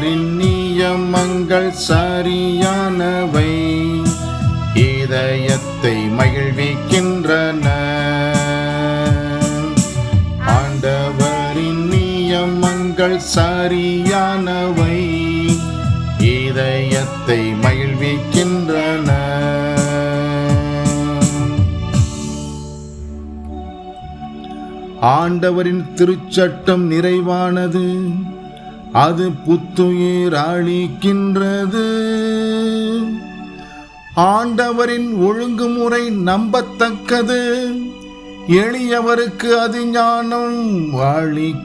ஆண்டவரின் நியமங்கள் சரியானவை. இதயத்தை மகிழ்விக்கின்றன. ஆண்டவரின் நியமங்கள் சரியானவை. இதயத்தை மகிழ்விக்கின்றன. ஆண்டவரின் திருச்சட்டம் நிறைவானது. அது புத்துயிர் அளிக்கின்றது. ஆண்டவரின் ஒழுங்குமுறை நம்பத்தக்கது. எளியவருக்கு அது ஞானம் அளிக்கின்றது.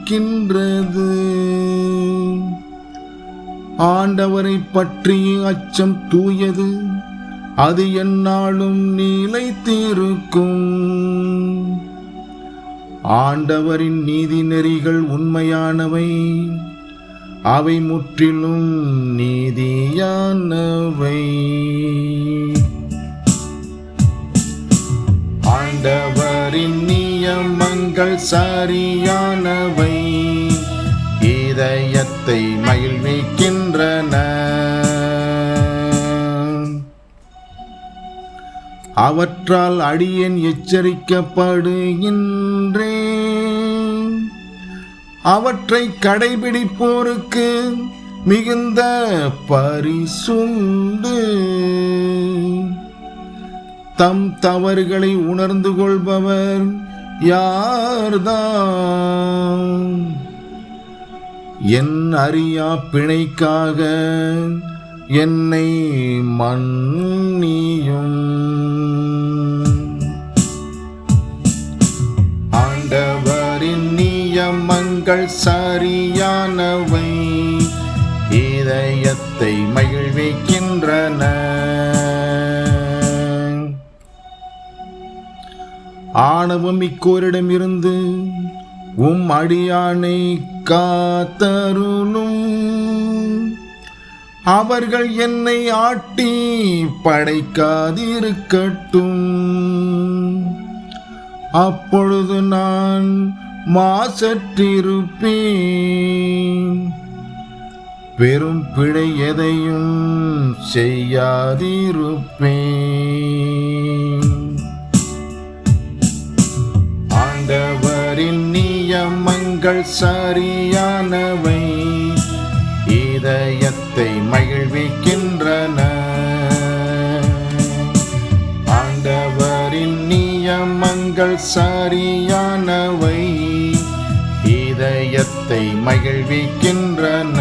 ஆண்டவரை பற்றிய அச்சம் தூயது. அது எந்நாளும் நிலைத்திருக்கும். ஆண்டவரின் நீதி நெறிகள் உண்மையானவை. அவை முற்றிலும் நீதியானவை. ஆண்டவரின் நியமங்கள் சரியானவை. இதயத்தை மகிழ்விக்கின்றன அவற்றால் அடியேன் எச்சரிக்கப்படுகின்றேன். அவற்றை கடைபிடிப்போருக்கு மிகுந்த பரிசுண்டு. தம் தவறுகளை உணர்ந்து கொள்பவர் யார்தான்? என் அறியா பிணைக்காக என்னை மன்னியும். நியமங்கள் சரியானவை இதயத்தை மகிழ்விக்கின்றன. ஆணவம் இக்கோரிடமிருந்து உம் அடியானை காத்தருளும். அவர்கள் என்னை ஆட்டி படைக்காதிருக்கட்டும். அப்பொழுது நான் மாசற்றிருப்பேன். பெரும் பிழை எதையும் செய்யாதிருப்பேன். ஆண்டவரின் நியமங்கள் சரியானவை இதயத்தை மகிழ்விக்கின்றன. ஆண்டவரின் நியமங்கள் சரியானவை மகிழ்விக்கின்றன